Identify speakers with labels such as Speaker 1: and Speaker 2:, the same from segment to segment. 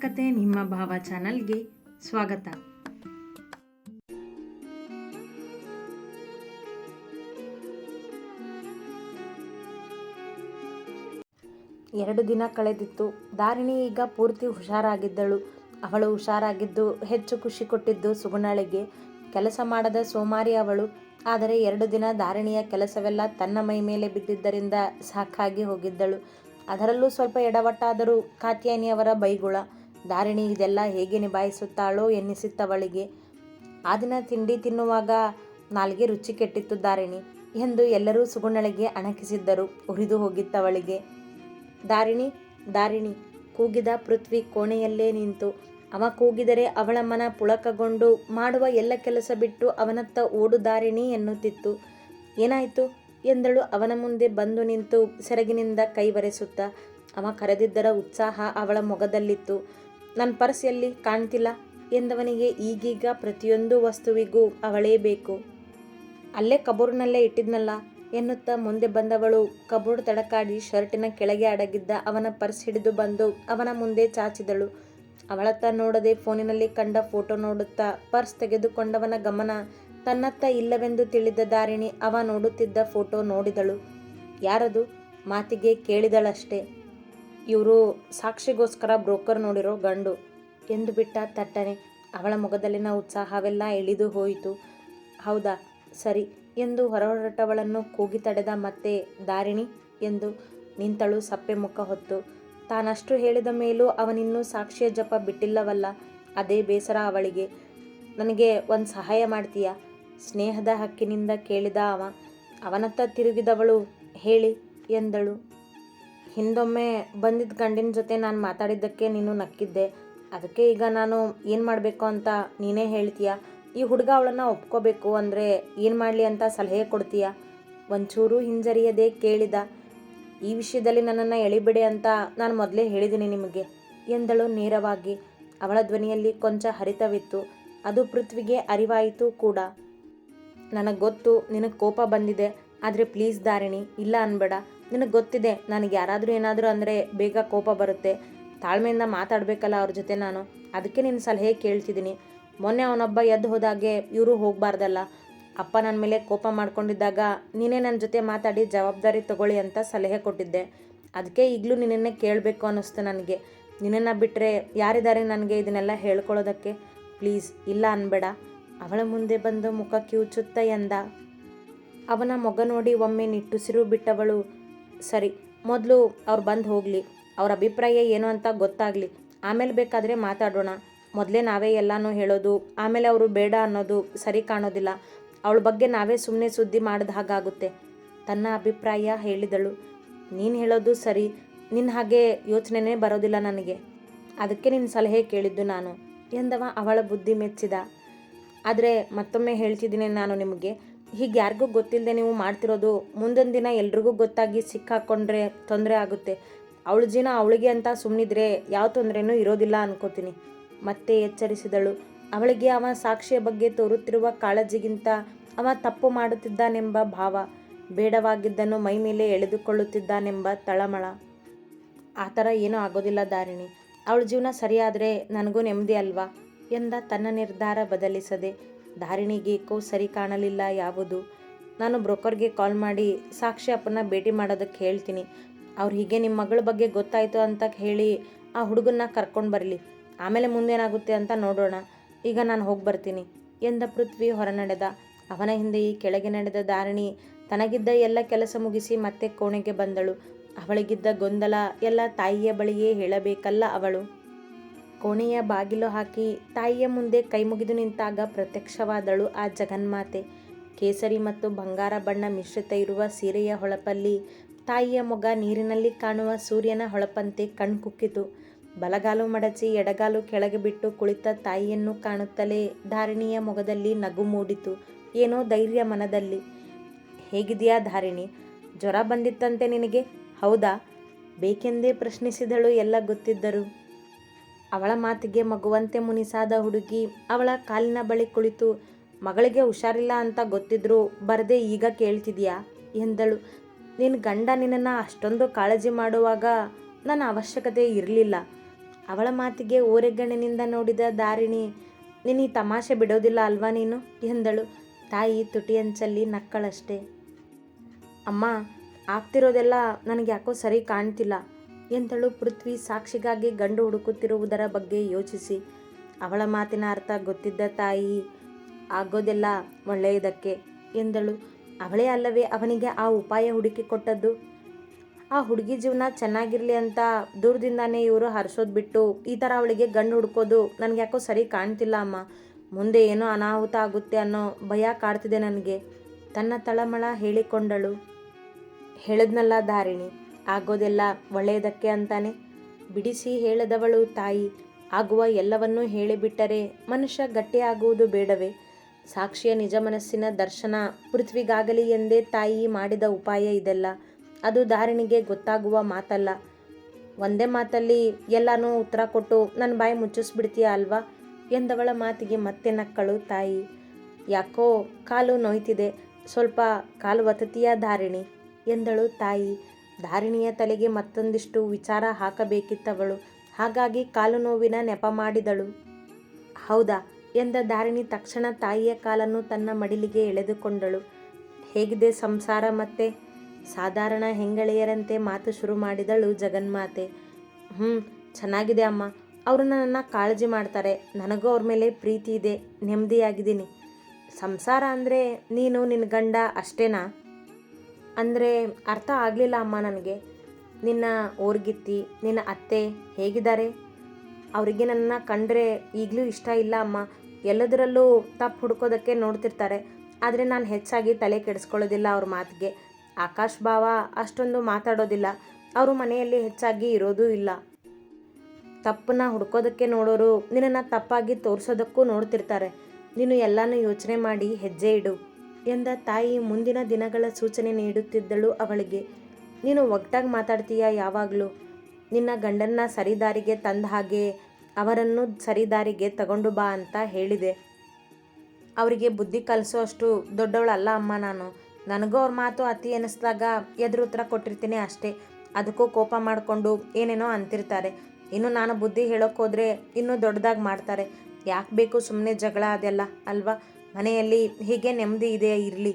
Speaker 1: ಕತೆ ನಿಮ್ಮ ಭಾವ ಚಾನಲ್ಗೆ ಸ್ವಾಗತ. ಎರಡು ದಿನ ಕಳೆದಿತ್ತು. ದಾರಿಣಿ ಈಗ ಪೂರ್ತಿ ಹುಷಾರಾಗಿದ್ದಳು. ಅವಳು ಹುಷಾರಾಗಿದ್ದು, ಹೆಚ್ಚು ಖುಷಿ ಕೊಟ್ಟಿದ್ದು ಸುಗುಣಳಿಗೆ. ಕೆಲಸ ಮಾಡದ ಸೋಮಾರಿ ಅವಳು. ಆದರೆ ಎರಡು ದಿನ ದಾರಿಣಿಯ ಕೆಲಸವೆಲ್ಲ ತನ್ನ ಮೈ ಮೇಲೆ ಬಿದ್ದಿದ್ದರಿಂದ ಸಾಕಾಗಿ ಹೋಗಿದ್ದಳು. ಅದರಲ್ಲೂ ಸ್ವಲ್ಪ ಎಡವಟ್ಟಾದರೂ ಕಾತ್ಯಾಯಿನಿಯವರ ಬೈಗುಳ. ದಾರಿಣಿ ಇದೆಲ್ಲ ಹೇಗೆ ನಿಭಾಯಿಸುತ್ತಾಳೋ ಎನ್ನಿಸಿತ್ತವಳಿಗೆ. ಆ ದಿನ ತಿಂಡಿ ತಿನ್ನುವಾಗ ನಾಲ್ಗೆ ರುಚಿ ಕೆಟ್ಟಿತ್ತು ದಾರಿಣಿ ಎಂದು ಎಲ್ಲರೂ ಸುಗುಣಳಿಗೆ ಅಣಕಿಸಿದ್ದರು. ಉರಿದು ಹೋಗಿತ್ತವಳಿಗೆ. ದಾರಿಣಿ ದಾರಿಣಿ ಕೂಗಿದ ಪೃಥ್ವಿ ಕೋಣೆಯಲ್ಲೇ ನಿಂತು. ಅವ ಕೂಗಿದರೆ ಅವಳ ಮನ ಪುಳಕಗೊಂಡು ಮಾಡುವ ಎಲ್ಲ ಕೆಲಸ ಬಿಟ್ಟು ಅವನತ್ತ ಓಡು ದಾರಿಣಿ ಎನ್ನುತ್ತಿತ್ತು. ಏನಾಯಿತು? ಎಂದಳು ಅವನ ಮುಂದೆ ಬಂದು ನಿಂತು ಸೆರಗಿನಿಂದ ಕೈಬರೆಸುತ್ತಾ ಅವ ಕರೆದಿದ್ದರ ಉತ್ಸಾಹ ಅವಳ ಮೊಗದಲ್ಲಿತ್ತು. ನನ್ನ ಪರ್ಸ್ ಎಲ್ಲಿ ಕಾಣ್ತಿಲ್ಲ ಎಂದವನಿಗೆ ಈಗೀಗ ಪ್ರತಿಯೊಂದು ವಸ್ತುವಿಗೂ ಅವಳೇ ಬೇಕು. ಅಲ್ಲೇ ಕಬೋರ್ಡ್ನಲ್ಲೇ ಇಟ್ಟಿದ್ನಲ್ಲ ಎನ್ನುತ್ತಾ ಮುಂದೆ ಬಂದವಳು ಕಬೋರ್ಡ್ ತಡಕಾಡಿ ಶರ್ಟಿನ ಕೆಳಗೆ ಅಡಗಿದ್ದ ಅವನ ಪರ್ಸ್ ಹಿಡಿದು ಬಂದು ಅವನ ಮುಂದೆ ಚಾಚಿದಳು. ಅವಳತ್ತ ನೋಡದೆ ಫೋನಿನಲ್ಲಿ ಕಂಡ ಫೋಟೋ ನೋಡುತ್ತಾ ಪರ್ಸ್ ತೆಗೆದುಕೊಂಡವನ ಗಮನ ತನ್ನತ್ತ ಇಲ್ಲವೆಂದು ತಿಳಿದ ದಾರಿಣಿ ಅವ ನೋಡುತ್ತಿದ್ದ ಫೋಟೋ ನೋಡಿದಳು. ಯಾರದು? ಮಾತಿಗೆ ಕೇಳಿದಳಷ್ಟೇ. ಇವರು ಸಾಕ್ಷಿಗೋಸ್ಕರ ಬ್ರೋಕರ್ ನೋಡಿರೋ ಗಂಡು ಎಂದು ಬಿಟ್ಟ ತಟ್ಟನೆ. ಅವಳ ಮುಖದಲ್ಲಿನ ಉತ್ಸಾಹವೆಲ್ಲ ಇಳಿದು ಹೋಯಿತು. ಹೌದಾ? ಸರಿ ಎಂದು ಹೊರಹೊರಟವಳನ್ನು ಕೂಗಿ ತಡೆದ ಮತ್ತೆ, ದಾರಿಣಿ? ಎಂದು ನಿಂತಳು ಸಪ್ಪೆ ಮುಖ ಹೊತ್ತು. ತಾನಷ್ಟು ಹೇಳಿದ ಮೇಲೂ ಅವನಿನ್ನೂ ಸಾಕ್ಷಿಯ ಜಪ ಬಿಟ್ಟಿಲ್ಲವಲ್ಲ, ಅದೇ ಬೇಸರ ಅವಳಿಗೆ. ನನಗೆ ಒಂದು ಸಹಾಯ ಮಾಡ್ತೀಯ? ಸ್ನೇಹದ ಹಕ್ಕಿನಿಂದ ಕೇಳಿದ ಅವ. ಅವನತ್ತ ತಿರುಗಿದವಳು ಹೇಳಿ ಎಂದಳು. ಹಿಂದೊಮ್ಮೆ ಬಂದಿದ್ದ ಗಂಡಿನ ಜೊತೆ ನಾನು ಮಾತಾಡಿದ್ದಕ್ಕೆ ನೀನು ನಕ್ಕಿದ್ದೆ. ಅದಕ್ಕೆ ಈಗ ನಾನು ಏನು ಮಾಡಬೇಕು ಅಂತ ನೀನೇ ಹೇಳ್ತೀಯ? ಈ ಹುಡುಗ ಅವಳನ್ನು ಒಪ್ಕೋಬೇಕು ಅಂದರೆ ಏನು ಮಾಡಲಿ ಅಂತ ಸಲಹೆ ಕೊಡ್ತೀಯ? ಒಂಚೂರು ಹಿಂಜರಿಯದೆ ಕೇಳಿದ. ಈ ವಿಷಯದಲ್ಲಿ ನನ್ನನ್ನು ಎಳಿಬೇಡಿ ಅಂತ ನಾನು ಮೊದಲೇ ಹೇಳಿದ್ದೀನಿ ನಿಮಗೆ, ಎಂದಳು ನೇರವಾಗಿ. ಅವಳ ಧ್ವನಿಯಲ್ಲಿ ಕೊಂಚ ಹರಿತವಿತ್ತು. ಅದು ಪೃಥ್ವಿಗೆ ಅರಿವಾಯಿತು ಕೂಡ. ನನಗೆ ಗೊತ್ತು, ನಿನಗೆ ಕೋಪ ಬಂದಿದೆ. ಆದರೆ ಪ್ಲೀಸ್ ದಾರಿಣಿ, ಇಲ್ಲ ಅನ್ಬೇಡ. ನಿನಗೆ ಗೊತ್ತಿದೆ, ನನಗೆ ಯಾರಾದರೂ ಏನಾದರೂ ಅಂದರೆ ಬೇಗ ಕೋಪ ಬರುತ್ತೆ. ತಾಳ್ಮೆಯಿಂದ ಮಾತಾಡಬೇಕಲ್ಲ ಅವ್ರ ಜೊತೆ ನಾನು. ಅದಕ್ಕೆ ನಿನ್ನ ಸಲಹೆ ಕೇಳ್ತಿದ್ದೀನಿ ಮೊನ್ನೆ ಅವನೊಬ್ಬ ಎದ್ದು ಹೋದಾಗೆ ಇವರು ಹೋಗಬಾರ್ದಲ್ಲ. ಅಪ್ಪ ನನ್ನ ಮೇಲೆ ಕೋಪ ಮಾಡ್ಕೊಂಡಿದ್ದಾಗ ನೀನೇ ನನ್ನ ಜೊತೆ ಮಾತಾಡಿ ಜವಾಬ್ದಾರಿ ತಗೊಳ್ಳಿ ಅಂತ ಸಲಹೆ ಕೊಟ್ಟಿದ್ದೆ. ಅದಕ್ಕೆ ಈಗಲೂ ನಿನ್ನನ್ನೇ ಕೇಳಬೇಕು ಅನ್ನಿಸ್ತು ನನಗೆ. ನಿನ್ನನ್ನು ಬಿಟ್ಟರೆ ಯಾರಿದ್ದಾರೆ ನನಗೆ ಇದನ್ನೆಲ್ಲ ಹೇಳ್ಕೊಳ್ಳೋದಕ್ಕೆ? ಪ್ಲೀಸ್, ಇಲ್ಲ ಅನ್ಬೇಡ. ಅವಳ ಮುಂದೆ ಬಂದು ಮುಖ ಕಿವುಚುತ್ತ ಎಂದ. ಅವನ ಮೊಗ ನೋಡಿ ಒಮ್ಮೆ ನಿಟ್ಟುಸಿರು ಬಿಟ್ಟವಳು. ಸರಿ, ಮೊದಲು ಅವ್ರು ಬಂದು ಹೋಗಲಿ. ಅವ್ರ ಅಭಿಪ್ರಾಯ ಏನು ಅಂತ ಗೊತ್ತಾಗಲಿ. ಆಮೇಲೆ ಬೇಕಾದರೆ ಮಾತಾಡೋಣ. ಮೊದಲೇ ನಾವೇ ಎಲ್ಲನೂ ಹೇಳೋದು, ಆಮೇಲೆ ಅವರು ಬೇಡ ಅನ್ನೋದು ಸರಿ ಕಾಣೋದಿಲ್ಲ. ಅವಳ ಬಗ್ಗೆ ನಾವೇ ಸುಮ್ಮನೆ ಸುದ್ದಿ ಮಾಡಿದ ಹಾಗಾಗುತ್ತೆ. ತನ್ನ ಅಭಿಪ್ರಾಯ ಹೇಳಿದಳು. ನೀನು ಹೇಳೋದು ಸರಿ ನಿನ್ನ ಹಾಗೆ ಯೋಚನೆನೇ ಬರೋದಿಲ್ಲ ನನಗೆ. ಅದಕ್ಕೆ ನಿನ್ನ ಸಲಹೆ ಕೇಳಿದ್ದು ನಾನು. ಎಂದವ ಅವಳ ಬುದ್ಧಿ ಮೆಚ್ಚಿದ. ಆದರೆ ಮತ್ತೊಮ್ಮೆ ಹೇಳ್ತಿದ್ದೀನಿ ನಾನು ನಿಮಗೆ. ಹೀಗೆ ಯಾರಿಗೂ ಗೊತ್ತಿಲ್ಲದೆ ನೀವು ಮಾಡ್ತಿರೋದು, ಮುಂದೊಂದು ದಿನ ಎಲ್ರಿಗೂ ಗೊತ್ತಾಗಿ ಸಿಕ್ಕಾಕೊಂಡ್ರೆ ತೊಂದರೆ ಆಗುತ್ತೆ. ಅವಳ ಜೀನ ಅವಳಿಗೆ ಅಂತ ಸುಮ್ಮನಿದ್ರೆ ಯಾವ ತೊಂದರೆನೂ ಇರೋದಿಲ್ಲ ಅನ್ಕೋತೀನಿ. ಮತ್ತೆ ಎಚ್ಚರಿಸಿದಳು. ಅವಳಿಗೆ ಅವ ಸಾಕ್ಷಿಯ ಬಗ್ಗೆ ತೋರುತ್ತಿರುವ ಕಾಳಜಿಗಿಂತ ಅವ ತಪ್ಪು ಮಾಡುತ್ತಿದ್ದಾನೆಂಬ ಭಾವ, ಬೇಡವಾಗಿದ್ದನ್ನು ಮೈ ಮೇಲೆ ಎಳೆದುಕೊಳ್ಳುತ್ತಿದ್ದಾನೆಂಬ ತಳಮಳ. ಆ ಥರ ಏನೂ ಆಗೋದಿಲ್ಲ ದಾರಿಣಿ. ಅವಳ ಜೀವನ ಸರಿಯಾದರೆ ನನಗೂ ನೆಮ್ಮದಿ ಅಲ್ವಾ ಎಂದ ತನ್ನ ನಿರ್ಧಾರ ಬದಲಿಸದೆ ದಾರಿಣಿಗೇಕೋ ಸರಿ ಕಾಣಲಿಲ್ಲ ಯಾವುದು? ನಾನು ಬ್ರೋಕರ್ಗೆ ಕಾಲ್ ಮಾಡಿ, ಸಾಕ್ಷಿ ಅಪ್ಪನ ಭೇಟಿ ಮಾಡೋದಕ್ಕೆ ಹೇಳ್ತೀನಿ. ಅವ್ರು ಹೀಗೆ ನಿಮ್ಮ ಮಗಳ ಬಗ್ಗೆ ಗೊತ್ತಾಯಿತು ಅಂತ ಹೇಳಿ ಆ ಹುಡುಗನ್ನ ಕರ್ಕೊಂಡು ಬರಲಿ. ಆಮೇಲೆ ಮುಂದೇನಾಗುತ್ತೆ ಅಂತ ನೋಡೋಣ. ಈಗ ನಾನು ಹೋಗಿ ಬರ್ತೀನಿ ಎಂದ ಪೃಥ್ವಿ ಹೊರನಡೆದ. ಅವನ ಹಿಂದೆ ಈ ಕೆಳಗೆ ನಡೆದ ಧಾರಣಿ ತನಗಿದ್ದ ಎಲ್ಲ ಕೆಲಸ ಮುಗಿಸಿ ಮತ್ತೆ ಕೋಣೆಗೆ ಬಂದಳು. ಅವಳಿಗಿದ್ದ ಗೊಂದಲ ಎಲ್ಲ ತಾಯಿಯ ಬಳಿಯೇ ಹೇಳಬೇಕಲ್ಲ ಅವಳು. ಕೋಣೆಯ ಬಾಗಿಲು ಹಾಕಿ ತಾಯಿಯ ಮುಂದೆ ಕೈ ಮುಗಿದು ನಿಂತಾಗ ಪ್ರತ್ಯಕ್ಷವಾದಳು ಆ ಜಗನ್ಮಾತೆ. ಕೇಸರಿ ಮತ್ತು ಬಂಗಾರ ಬಣ್ಣ ಮಿಶ್ರಿತ ಇರುವ ಸೀರೆಯ ಹೊಳಪಲ್ಲಿ ತಾಯಿಯ ಮೊಗ ನೀರಿನಲ್ಲಿ ಕಾಣುವ ಸೂರ್ಯನ ಹೊಳಪಂತೆ ಕಣ್ಕುಕ್ಕಿತು ಬಲಗಾಲು ಮಡಚಿ ಎಡಗಾಲು ಕೆಳಗೆ ಬಿಟ್ಟು ಕುಳಿತ ತಾಯಿಯನ್ನು ಕಾಣುತ್ತಲೇ ಧಾರಿಣಿಯ ಮೊಗದಲ್ಲಿ ನಗು ಮೂಡಿತು. ಏನೋ ಧೈರ್ಯ ಮನದಲ್ಲಿ. ಹೇಗಿದೆಯಾ ಧಾರಿಣಿ? ಜ್ವರ ಬಂದಿತ್ತಂತೆ ನಿನಗೆ? ಹೌದಾ? ಬೇಕೆಂದೇ ಪ್ರಶ್ನಿಸಿದಳು ಎಲ್ಲ ಗೊತ್ತಿದ್ದರು. ಅವಳ ಮಾತಿಗೆ ಮಗುವಂತೆ ಮುನಿಸಾದ ಹುಡುಗಿ ಅವಳ ಕಾಲಿನ ಬಳಿ ಕುಳಿತು, ಮಗಳಿಗೆ ಹುಷಾರಿಲ್ಲ ಅಂತ ಗೊತ್ತಿದ್ರೂ ಬರದೆ ಈಗ ಕೇಳ್ತಿದ್ಯಾ? ಎಂದಳು. ನಿನ್ನ ಗಂಡ ನಿನ್ನನ್ನು ಅಷ್ಟೊಂದು ಕಾಳಜಿ ಮಾಡುವಾಗ ನನ್ನ ಅವಶ್ಯಕತೆ ಇರಲಿಲ್ಲ. ಅವಳ ಮಾತಿಗೆ ಓರೆಗಣ್ಣಿನಿಂದ ನೋಡಿದ ದಾರಿಣಿ ನೀನು ಈ ತಮಾಷೆ ಬಿಡೋದಿಲ್ಲ ಅಲ್ವಾ ನೀನು? ಎಂದಳು. ತಾಯಿ ತುಟಿಯಂಚಲ್ಲಿ ನಕ್ಕಳಷ್ಟೇ. ಅಮ್ಮ, ಆಗ್ತಿರೋದೆಲ್ಲ ನನಗೆ ಯಾಕೋ ಸರಿ ಕಾಣ್ತಿಲ್ಲ. ಎಂದಳು ಪೃಥ್ವಿ ಸಾಕ್ಷಿಗಾಗಿ ಗಂಡು ಹುಡುಕುತ್ತಿರುವುದರ ಬಗ್ಗೆ ಯೋಚಿಸಿ. ಅವಳ ಮಾತಿನ ಅರ್ಥ ಗೊತ್ತಿದ್ದ ತಾಯಿ, ಆಗೋದೆಲ್ಲ ಒಳ್ಳೆಯದಕ್ಕೆ ಎಂದಳು. ಅವಳೇ ಅಲ್ಲವೇ, ಅವನಿಗೆ ಆ ಉಪಾಯ ಹುಡುಕಿ ಕೊಟ್ಟದ್ದು. ಆ ಹುಡುಗಿ ಜೀವನ ಚೆನ್ನಾಗಿರಲಿ ಅಂತ ದೂರದಿಂದಾನೇ ಇವರು ಹರಿಸೋದು ಬಿಟ್ಟು, ಈ ಥರ ಅವಳಿಗೆ ಗಂಡು ಹುಡುಕೋದು ನನಗೆ ಯಾಕೋ ಸರಿ ಕಾಣ್ತಿಲ್ಲ ಅಮ್ಮ. ಮುಂದೆ ಏನೋ ಅನಾಹುತ ಆಗುತ್ತೆ ಅನ್ನೋ ಭಯ ಕಾಡ್ತಿದೆ ನನಗೆ, ತನ್ನ ತಳಮಳ ಹೇಳಿಕೊಂಡಳು. ಹೇಳಿದ್ನಲ್ಲ ಧಾರಿಣಿ ಆಗೋದೆಲ್ಲ ಒಳ್ಳೆಯದಕ್ಕೆ ಅಂತಾನೆ. ಬಿಡಿಸಿ ಹೇಳದವಳು ತಾಯಿ. ಆಗುವ ಎಲ್ಲವನ್ನೂ ಹೇಳಿಬಿಟ್ಟರೆ ಮನುಷ್ಯ ಗಟ್ಟಿಯಾಗುವುದು ಬೇಡವೇ? ಸಾಕ್ಷಿಯ ನಿಜ ಮನಸ್ಸಿನ ದರ್ಶನ ಪೃಥ್ವಿಗಾಗಲಿ ಎಂದೇ ತಾಯಿ ಮಾಡಿದ ಉಪಾಯ ಇದೆಲ್ಲ. ಅದು ಧಾರಣಿಗೆ ಗೊತ್ತಾಗುವ ಮಾತಲ್ಲ. ಒಂದೇ ಮಾತಲ್ಲಿ ಎಲ್ಲನೂ ಉತ್ತರ ಕೊಟ್ಟು ನನ್ನ ಬಾಯಿ ಮುಚ್ಚಿಸ್ಬಿಡ್ತೀಯ ಅಲ್ವಾ? ಎಂದವಳ ಮಾತಿಗೆ ಮತ್ತೆ ನಕ್ಕಳು ತಾಯಿ. ಯಾಕೋ ಕಾಲು ನೋಯ್ತಿದೆ. ಸ್ವಲ್ಪ ಕಾಲು ಒತ್ತತೀಯ ಧಾರಿಣಿ? ಎಂದಳು ತಾಯಿ. ಧಾರಿಣಿಯ ತಲೆಗೆ ಮತ್ತೊಂದಿಷ್ಟು ವಿಚಾರ ಹಾಕಬೇಕಿತ್ತವಳು. ಹಾಗಾಗಿ ಕಾಲು ನೋವಿನ ನೆಪ ಮಾಡಿದಳು. ಹೌದಾ? ಎಂದ ಧಾರಿಣಿ ತಕ್ಷಣ ತಾಯಿಯ ಕಾಲನ್ನು ತನ್ನ ಮಡಿಲಿಗೆ ಎಳೆದುಕೊಂಡಳು. ಹೇಗಿದೆ ಸಂಸಾರ ಮತ್ತೆ? ಸಾಧಾರಣ ಹೆಂಗಳೆಯರಂತೆ ಮಾತು ಶುರು ಮಾಡಿದಳು ಜಗನ್ಮಾತೆ. ಹ್ಞೂ ಚೆನ್ನಾಗಿದೆ ಅಮ್ಮ. ಅವರು ನನ್ನನ್ನು ಕಾಳಜಿ ಮಾಡ್ತಾರೆ. ನನಗೂ ಅವ್ರ ಮೇಲೆ ಪ್ರೀತಿ ಇದೆ. ನೆಮ್ಮದಿಯಾಗಿದ್ದೀನಿ. ಸಂಸಾರ ಅಂದರೆ ನೀನು ನಿನ್ನ ಗಂಡ ಅಷ್ಟೇನಾ? ಅಂದರೆ ಅರ್ಥ ಆಗಲಿಲ್ಲ ಅಮ್ಮ ನನಗೆ. ನಿನ್ನ ಓರ್ಗಿತ್ತಿ, ನಿನ್ನ ಅತ್ತೆ ಹೇಗಿದ್ದಾರೆ? ಅವರಿಗೆ ನನ್ನ ಕಂಡ್ರೆ ಈಗಲೂ ಇಷ್ಟ ಇಲ್ಲ ಅಮ್ಮ. ಎಲ್ಲದರಲ್ಲೂ ತಪ್ಪು ಹುಡ್ಕೋದಕ್ಕೆ ನೋಡ್ತಿರ್ತಾರೆ. ಆದರೆ ನಾನು ಹೆಚ್ಚಾಗಿ ತಲೆ ಕೆಡಿಸ್ಕೊಳ್ಳೋದಿಲ್ಲ ಅವ್ರ ಮಾತಿಗೆ. ಆಕಾಶ್ ಭಾವ ಅಷ್ಟೊಂದು ಮಾತಾಡೋದಿಲ್ಲ. ಅವರು ಮನೆಯಲ್ಲಿ ಹೆಚ್ಚಾಗಿ ಇರೋದೂ ಇಲ್ಲ. ತಪ್ಪನ್ನ ಹುಡ್ಕೋದಕ್ಕೆ ನೋಡೋರು ನಿನ್ನನ್ನು ತಪ್ಪಾಗಿ ತೋರಿಸೋದಕ್ಕೂ ನೋಡ್ತಿರ್ತಾರೆ. ನೀನು ಎಲ್ಲನೂ ಯೋಚನೆ ಮಾಡಿ ಹೆಜ್ಜೆ ಇಡು. ಎಂದ ತಾಯಿ ಮುಂದಿನ ದಿನಗಳ ಸೂಚನೆ ನೀಡುತ್ತಿದ್ದಳು ಅವಳಿಗೆ, ನೀನು ಒಗ್ಟಾಗಿ ಮಾತಾಡ್ತೀಯ ಯಾವಾಗಲೂ? ನಿನ್ನ ಗಂಡನ್ನ ಸರಿದಾರಿಗೆ ತಂದ ಹಾಗೆ ಅವರನ್ನು ಸರಿದಾರಿಗೆ ತಗೊಂಡು ಬಾ ಅಂತ ಹೇಳಿದೆ. ಅವರಿಗೆ ಬುದ್ಧಿ ಕಲಿಸೋ ಅಷ್ಟು ದೊಡ್ಡವಳಲ್ಲ ಅಮ್ಮ ನಾನು. ನನಗೂ ಅವ್ರ ಮಾತು ಅತಿ ಎನಿಸಿದಾಗ ಎದುರು ಉತ್ತರ ಕೊಟ್ಟಿರ್ತೀನಿ ಅಷ್ಟೇ. ಅದಕ್ಕೂ ಕೋಪ ಮಾಡಿಕೊಂಡು ಏನೇನೋ ಅಂತಿರ್ತಾರೆ. ಇನ್ನು ನಾನು ಬುದ್ಧಿ ಹೇಳೋಕ್ಕೋದ್ರೆ ಇನ್ನೂ ದೊಡ್ಡದಾಗಿ ಮಾಡ್ತಾರೆ. ಯಾಕೆ ಬೇಕು ಸುಮ್ಮನೆ ಜಗಳ ಅದೆಲ್ಲ, ಅಲ್ವಾ? ಮನೆಯಲ್ಲಿ ಹೀಗೆ ನೆಮ್ಮದಿ ಇದೆ, ಇರಲಿ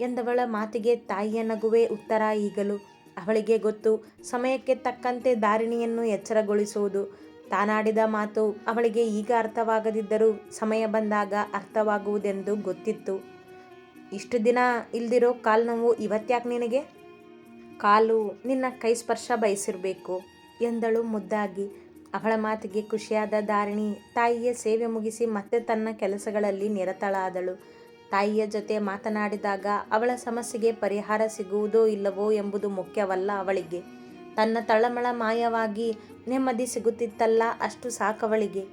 Speaker 1: ಎಂದವಳ ಮಾತಿಗೆ ತಾಯಿಯ ನಗುವೆ ಉತ್ತರ ಈಗಲು. ಅವಳಿಗೆ ಗೊತ್ತು, ಸಮಯಕ್ಕೆ ತಕ್ಕಂತೆ ದಾರಿಣಿಯನ್ನು ಎಚ್ಚರಗೊಳಿಸುವುದು. ತಾನಾಡಿದ ಮಾತು ಅವಳಿಗೆ ಈಗ ಅರ್ಥವಾಗದಿದ್ದರೂ ಸಮಯ ಬಂದಾಗ ಅರ್ಥವಾಗುವುದೆಂದು ಗೊತ್ತಿತ್ತು. ಇಷ್ಟು ದಿನ ಇಲ್ದಿರೋ ಕಾಲು ನೋವು ಇವತ್ತ್ಯಾಕೆ ನಿನಗೆ? ಕಾಲು ನಿನ್ನ ಕೈ ಸ್ಪರ್ಶ ಬಯಸಿರಬೇಕು, ಎಂದಳು ಮುದ್ದಾಗಿ. ಅವಳ ಮಾತಿಗೆ ಖುಷಿಯಾದ ದಾರಿಣಿ ತಾಯಿಯ ಸೇವೆ ಮುಗಿಸಿ ಮತ್ತೆ ತನ್ನ ಕೆಲಸಗಳಲ್ಲಿ ನಿರತಳಾದಳು. ತಾಯಿಯ ಜೊತೆ ಮಾತನಾಡಿದಾಗ ಅವಳ ಸಮಸ್ಯೆಗೆ ಪರಿಹಾರ ಸಿಗುವುದೋ ಇಲ್ಲವೋ ಎಂಬುದು ಮುಖ್ಯವಲ್ಲ ಅವಳಿಗೆ. ತನ್ನ ತಳಮಳ ಮಾಯವಾಗಿ ನೆಮ್ಮದಿ ಸಿಗುತ್ತಿತ್ತಲ್ಲ ಅಷ್ಟು ಸಾಕವಳಿಗೆ.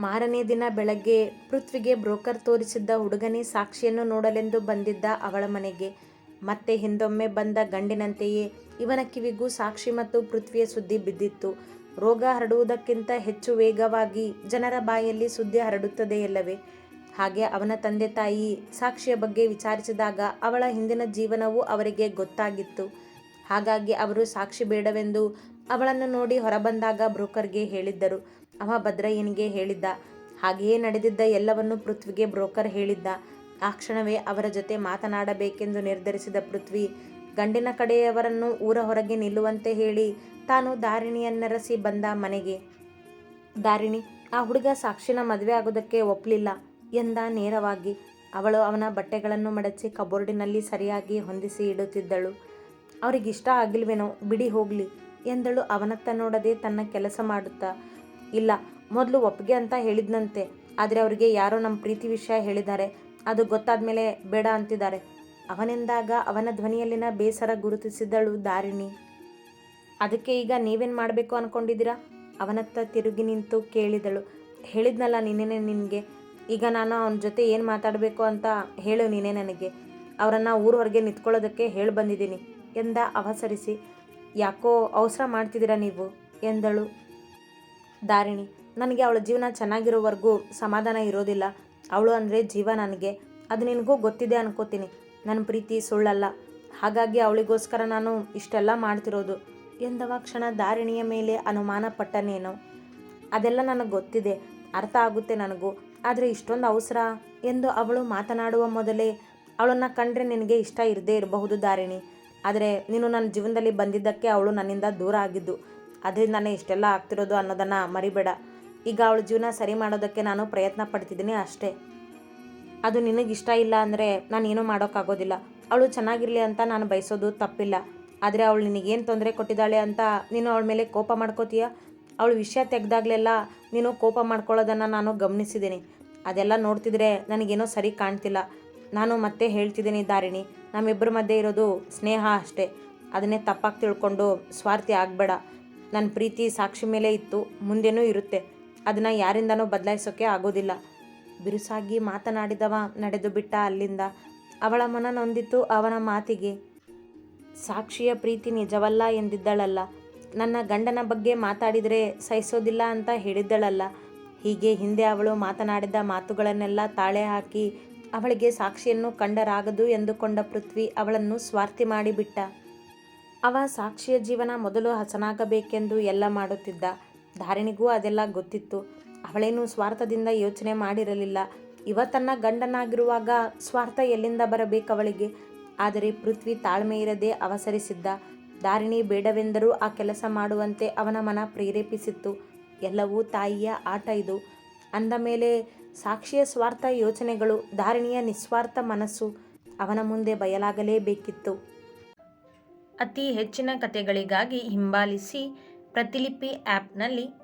Speaker 1: ಮಾರನೇ ದಿನ ಬೆಳಗ್ಗೆ ಪೃಥ್ವಿಗೆ ಬ್ರೋಕರ್ ತೋರಿಸಿದ್ದ ಹುಡುಗನೇ ಸಾಕ್ಷಿಯನ್ನು ನೋಡಲೆಂದು ಬಂದಿದ್ದ ಅವಳ ಮನೆಗೆ. ಮತ್ತೆ ಹಿಂದೊಮ್ಮೆ ಬಂದ ಗಂಡಿನಂತೆಯೇ ಇವನ ಕಿವಿಗೂ ಸಾಕ್ಷಿ ಮತ್ತು ಪೃಥ್ವಿಯ ಸುದ್ದಿ ಬಿದ್ದಿತ್ತು. ರೋಗ ಹರಡುವುದಕ್ಕಿಂತ ಹೆಚ್ಚು ವೇಗವಾಗಿ ಜನರ ಬಾಯಲ್ಲಿ ಸುದ್ದಿ ಹರಡುತ್ತದೆಯಲ್ಲವೇ ಹಾಗೆ ಅವನ ತಂದೆ ತಾಯಿ ಸಾಕ್ಷಿಯ ಬಗ್ಗೆ ವಿಚಾರಿಸಿದಾಗ ಅವಳ ಹಿಂದಿನ ಜೀವನವು ಅವರಿಗೆ ಗೊತ್ತಾಗಿತ್ತು. ಹಾಗಾಗಿ ಅವರು ಸಾಕ್ಷಿ ಬೇಡವೆಂದು ಅವಳನ್ನು ನೋಡಿ ಹೊರಬಂದಾಗ ಬ್ರೋಕರ್ಗೆ ಹೇಳಿದ್ದರು. ಅವ ಭದ್ರಯ್ಯನಿಗೆ ಹೇಳಿದ್ದ. ಹಾಗೆಯೇ ನಡೆದಿದ್ದ ಎಲ್ಲವನ್ನು ಪೃಥ್ವಿಗೆ ಬ್ರೋಕರ್ ಹೇಳಿದ್ದ. ಆ ಕ್ಷಣವೇ ಅವರ ಜೊತೆ ಮಾತನಾಡಬೇಕೆಂದು ನಿರ್ಧರಿಸಿದ ಪೃಥ್ವಿ ಗಂಡಿನ ಕಡೆಯವರನ್ನು ಊರ ಹೊರಗೆ ನಿಲ್ಲುವಂತೆ ಹೇಳಿ ತಾನು ದಾರಿಣಿಯನ್ನರಸಿ ಬಂದ ಮನೆಗೆ. ದಾರಿಣಿ, ಆ ಹುಡುಗ ಸಾಕ್ಷಿನ ಮದುವೆ ಆಗೋದಕ್ಕೆ ಒಪ್ಪಲಿಲ್ಲ ಎಂದ ನೇರವಾಗಿ. ಅವಳು ಅವನ ಬಟ್ಟೆಗಳನ್ನು ಮಡಚಿ ಕಬೋರ್ಡಿನಲ್ಲಿ ಸರಿಯಾಗಿ ಹೊಂದಿಸಿ ಇಡುತ್ತಿದ್ದಳು. ಅವರಿಗಿಷ್ಟ ಆಗಿಲ್ವೇನೋ, ಬಿಡಿ ಹೋಗಲಿ ಎಂದಳು. ಅವನತ್ತ ನೋಡದೆ ತನ್ನ ಕೆಲಸ ಮಾಡುತ್ತಾ, ಇಲ್ಲ, ಮೊದಲು ಒಪ್ಪಿಗೆ ಅಂತ ಹೇಳಿದ್ನಂತೆ. ಆದರೆ ಅವರಿಗೆ ಯಾರೋ ನಮ್ಮ ಪ್ರೀತಿ ವಿಷಯ ಹೇಳಿದ್ದಾರೆ. ಅದು ಗೊತ್ತಾದ ಮೇಲೆ ಬೇಡ ಅಂತಿದ್ದಾರೆ. ಅವನೆಂದಾಗ ಅವನ ಧ್ವನಿಯಲ್ಲಿನ ಬೇಸರ ಗುರುತಿಸಿದಳು ದಾರಿಣಿ. ಅದಕ್ಕೆ ಈಗ ನೀವೇನು ಮಾಡಬೇಕು ಅಂದ್ಕೊಂಡಿದ್ದೀರಾ ಅವನತ್ತ ತಿರುಗಿ ನಿಂತು ಕೇಳಿದಳು. ಹೇಳಿದ್ನಲ್ಲ ನೀನೇನೆ ನಿನಗೆ. ಈಗ ನಾನು ಅವನ ಜೊತೆ ಏನು ಮಾತಾಡಬೇಕು ಅಂತ ಹೇಳು ನೀನೇ ನನಗೆ. ಅವರನ್ನು ಊರ ಹೊರಗೆ ನಿಂತ್ಕೊಳ್ಳೋದಕ್ಕೆ ಹೇಳಿ ಬಂದಿದ್ದೀನಿ. ಎಂದ ಅವಸರಿಸಿ, ಯಾಕೋ ಅವಸರ ಮಾಡ್ತಿದ್ದೀರಾ ನೀವು? ಎಂದಳು ದಾರಿಣಿ. ನನಗೆ ಅವಳ ಜೀವನ ಚೆನ್ನಾಗಿರೋವರೆಗೂ ಸಮಾಧಾನ ಇರೋದಿಲ್ಲ. ಅವಳು ಅಂದರೆ ಜೀವ ನನಗೆ. ಅದು ನಿನಗೂ ಗೊತ್ತಿದೆ ಅನ್ಕೋತೀನಿ. ನನ್ನ ಪ್ರೀತಿ ಸುಳ್ಳಲ್ಲ. ಹಾಗಾಗಿ ಅವಳಿಗೋಸ್ಕರ ನಾನು ಇಷ್ಟೆಲ್ಲ ಮಾಡ್ತಿರೋದು. ಎಂದವ ಕ್ಷಣ ದಾರಿಣಿಯ ಮೇಲೆ ಅನುಮಾನ ಪಟ್ಟನೇನು? ಅದೆಲ್ಲ ನನಗೆ ಗೊತ್ತಿದೆ. ಅರ್ಥ ಆಗುತ್ತೆ ನನಗೂ. ಆದರೆ ಇಷ್ಟೊಂದು ಅವಸರ ಎಂದು ಅವಳು ಮಾತನಾಡುವ ಮೊದಲೇ ಅವಳನ್ನು ಕಂಡ್ರೆ ನಿನಗೆ ಇಷ್ಟ ಇರದೇ ಇರಬಹುದು ದಾರಿಣಿ ಆದರೆ ನೀನು ನನ್ನ ಜೀವನದಲ್ಲಿ ಬಂದಿದ್ದಕ್ಕೆ ಅವಳು ನನ್ನಿಂದ ದೂರ ಆಗಿದ್ದು. ಅದರಿಂದನೇ ಇಷ್ಟೆಲ್ಲ ಆಗ್ತಿರೋದು ಅನ್ನೋದನ್ನು ಮರಿಬೇಡ. ಈಗ ಅವಳ ಜೀವನ ಸರಿ ಮಾಡೋದಕ್ಕೆ ನಾನು ಪ್ರಯತ್ನ ಪಡ್ತಿದ್ದೀನಿ ಅಷ್ಟೇ. ಅದು ನಿನಗಿಷ್ಟ ಇಲ್ಲ ಅಂದರೆ ನಾನು ಏನೂ ಮಾಡೋಕ್ಕಾಗೋದಿಲ್ಲ. ಅವಳು ಚೆನ್ನಾಗಿರಲಿ ಅಂತ ನಾನು ಬಯಸೋದು ತಪ್ಪಿಲ್ಲ. ಆದರೆ ಅವಳು ನಿನಗೇನು ತೊಂದರೆ ಕೊಟ್ಟಿದ್ದಾಳೆ ಅಂತ ನೀನು ಅವಳ ಮೇಲೆ ಕೋಪ ಮಾಡ್ಕೋತೀಯ? ಅವಳು ವಿಷಯ ತೆಗೆದಾಗಲೆಲ್ಲ ನೀನು ಕೋಪ ಮಾಡ್ಕೊಳ್ಳೋದನ್ನು ನಾನು ಗಮನಿಸಿದ್ದೀನಿ. ಅದೆಲ್ಲ ನೋಡ್ತಿದ್ರೆ ನನಗೇನೋ ಸರಿ ಕಾಣ್ತಿಲ್ಲ. ನಾನು ಮತ್ತೆ ಹೇಳ್ತಿದ್ದೀನಿ ದಾರಿಣಿ ನಮ್ಮಿಬ್ಬರ ಮಧ್ಯೆ ಇರೋದು ಸ್ನೇಹ ಅಷ್ಟೇ. ಅದನ್ನೇ ತಪ್ಪಾಗಿ ತಿಳ್ಕೊಂಡು ಸ್ವಾರ್ಥಿ ಆಗಬೇಡ. ನನ್ನ ಪ್ರೀತಿ ಸಾಕ್ಷಿ ಮೇಲೆ ಇತ್ತು, ಮುಂದೇನೂ ಇರುತ್ತೆ. ಅದನ್ನು ಯಾರಿಂದನೂ ಬದಲಾಯಿಸೋಕ್ಕೆ ಆಗೋದಿಲ್ಲ. ಬಿರುಸಾಗಿ ಮಾತನಾಡಿದವ, ನಡೆದು ಬಿಟ್ಟ ಅಲ್ಲಿಂದ. ಅವಳ ಮನ ನೊಂದಿತು ಅವನ ಮಾತಿಗೆ. ಸಾಕ್ಷಿಯ ಪ್ರೀತಿ ನಿಜವಲ್ಲ ಎಂದಿದ್ದಳಲ್ಲ. ನನ್ನ ಗಂಡನ ಬಗ್ಗೆ ಮಾತಾಡಿದರೆ ಸಹಿಸೋದಿಲ್ಲ ಅಂತ ಹೇಳಿದ್ದಳಲ್ಲ. ಹೀಗೆ ಹಿಂದೆ ಅವಳು ಮಾತನಾಡಿದ ಮಾತುಗಳನ್ನೆಲ್ಲ ತಾಳೆ ಹಾಕಿ ಅವಳಿಗೆ ಸಾಕ್ಷಿಯನ್ನು ಕಂಡರಾಗದು ಎಂದುಕೊಂಡ ಪೃಥ್ವಿ ಅವಳನ್ನು ಸ್ವಾರ್ಥಿ ಮಾಡಿಬಿಟ್ಟ. ಅವ ಸಾಕ್ಷಿಯ ಜೀವನ ಮೊದಲು ಹಸನಾಗಬೇಕೆಂದು ಎಲ್ಲ ಮಾಡುತ್ತಿದ್ದ. ಧಾರಿಣಿಗೂ ಅದೆಲ್ಲ ಗೊತ್ತಿತ್ತು. ಅವಳೇನು ಸ್ವಾರ್ಥದಿಂದ ಯೋಚನೆ ಮಾಡಿರಲಿಲ್ಲ. ಇವ ತನ್ನ ಗಂಡನಾಗಿರುವಾಗ ಸ್ವಾರ್ಥ ಎಲ್ಲಿಂದ ಬರಬೇಕವಳಿಗೆ ಆದರೆ ಪೃಥ್ವಿ ತಾಳ್ಮೆ ಇರದೆ ಅವಸರಿಸಿದ್ದ. ದಾರಿಣಿ ಬೇಡವೆಂದರೂ ಆ ಕೆಲಸ ಮಾಡುವಂತೆ ಅವನ ಮನ ಪ್ರೇರೇಪಿಸಿತ್ತು. ಎಲ್ಲವೂ ತಾಯಿಯ ಆಟ ಇದು. ಅಂದ ಮೇಲೆ ಸಾಕ್ಷಿಯ ಸ್ವಾರ್ಥ ಯೋಚನೆಗಳು ಧಾರಿಣಿಯ ನಿಸ್ವಾರ್ಥ ಮನಸ್ಸು ಅವನ ಮುಂದೆ ಬಯಲಾಗಲೇಬೇಕಿತ್ತು. ಅತಿ ಹೆಚ್ಚಿನ ಕಥೆಗಳಿಗಾಗಿ ಹಿಂಬಾಲಿಸಿ ಪ್ರತಿಲಿಪಿ ಆ್ಯಪ್ನಲ್ಲಿ